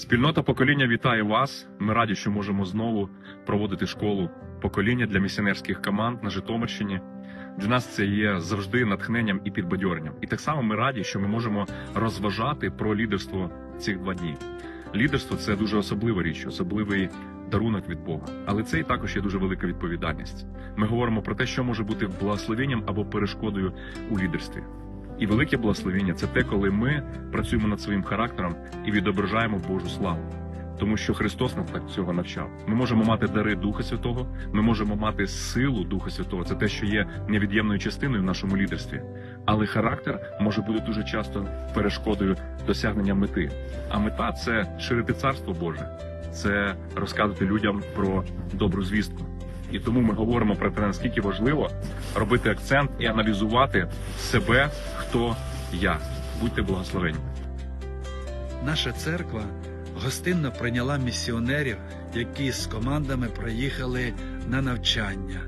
Спільнота покоління вітає вас. Ми раді, що можемо знову проводити школу покоління для місіонерських команд на Житомирщині. Для нас це є завжди натхненням і підбадьоренням. І так само ми раді, що ми можемо розважати про лідерство цих два дні. Лідерство це дуже особлива річ, особливий дарунок від Бога. Але це і також є дуже велика відповідальність. Ми говоримо про те, що може бути благословенням або перешкодою у лідерстві. І велике благословення це те, коли ми працюємо над своїм характером і відображаємо Божу славу. Тому що Христос нас так цього навчав. Ми можемо мати дари Духа Святого, ми можемо мати силу Духа Святого. Це те, що є невід'ємною частиною в нашому лідерстві. Але характер може бути дуже часто перешкодою досягнення мети. А мета це ширити царство Боже, це розказувати людям про добру звістку. І тому ми говоримо про те, наскільки важливо робити акцент і аналізувати себе, хто я. Будьте благословені. Наша церква гостинно прийняла місіонерів, які з командами проїхали на навчання,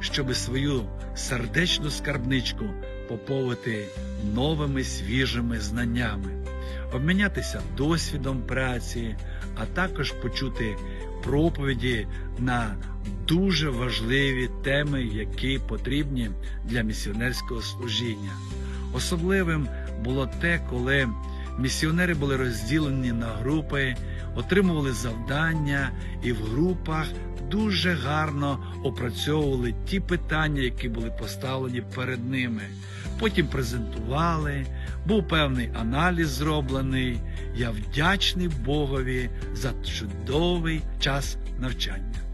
щоби свою сердечну скарбничку поповити новими свіжими знаннями, обмінятися досвідом праці, а також почути проповіді на дуже важливі теми, які потрібні для місіонерського служіння. Особливим було те, коли Місіонери були розділені на групи, отримували завдання і в групах дуже гарно опрацьовували ті питання, які були поставлені перед ними. Потім презентували, був певний аналіз зроблений. Я вдячний Богові за чудовий час навчання.